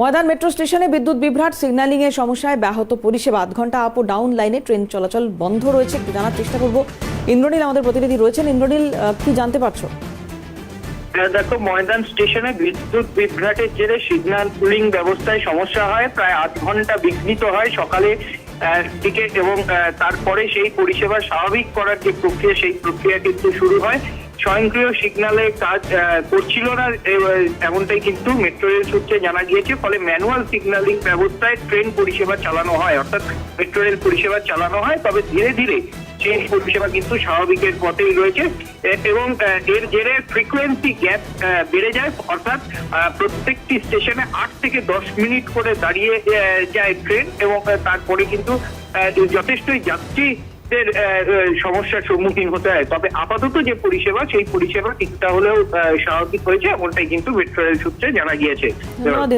ময়দান metro স্টেশনে বিদ্যুৎ বিভ্রাট signalling এর সমস্যায় ব্যাহত পরিষেবা। আধ ঘণ্টা আপ ও ডাউন লাইনে ট্রেন চলাচল বন্ধ রয়েছে, একটু জানার চেষ্টা করব। ইন্দ্রনীল, আমাদের প্রতিনিধি রয়েছেন। ইন্দ্রনীল কি জানতে পারছ? দেখো, ময়দান স্টেশনে বিদ্যুৎ বিভ্রাটের জেরে সিগন্যাল পুলিং ব্যবস্থায় সমস্যা হয়। প্রায় আধ ঘণ্টা বিঘ্নিত হয় সকালে দিকে এবং তারপরে সেই পরিষেবা স্বাভাবিক করার যে প্রক্রিয়া, সেই প্রক্রিয়া কিন্তু শুরু হয়। স্বয়ংক্রিয় সিগন্যালে কাজ করছিল না এমনটাই কিন্তু মেট্রো রেল সূত্রে জানা গিয়েছে। ফলে ম্যানুয়াল সিগন্যালিং ব্যবস্থায় ট্রেন পরিষেবা চালানো হয়। অর্থাৎ মেট্রো রেল পরিষেবা চালানো হয়। তবে ধীরে ধীরে ট্রেন পরিষেবা কিন্তু স্বাভাবিকের পথেই রয়েছে। এবং এর জেরে ফ্রিকোয়েন্সি গ্যাপ বেড়ে যায়। অর্থাৎ প্রত্যেকটি স্টেশনে আট থেকে দশ মিনিট করে দাঁড়িয়ে যায় ট্রেন এবং তারপরে কিন্তু যথেষ্টই আহ, সমস্যার সম্মুখীন হতে হয়। তবে আপাতত যে পরিষেবা, সেই পরিষেবা কিছুটা হলেও স্বাভাবিক হয়েছে, এমনটাই কিন্তু মেট্রো রেল সূত্রে জানা গিয়েছে। ধন্যবাদ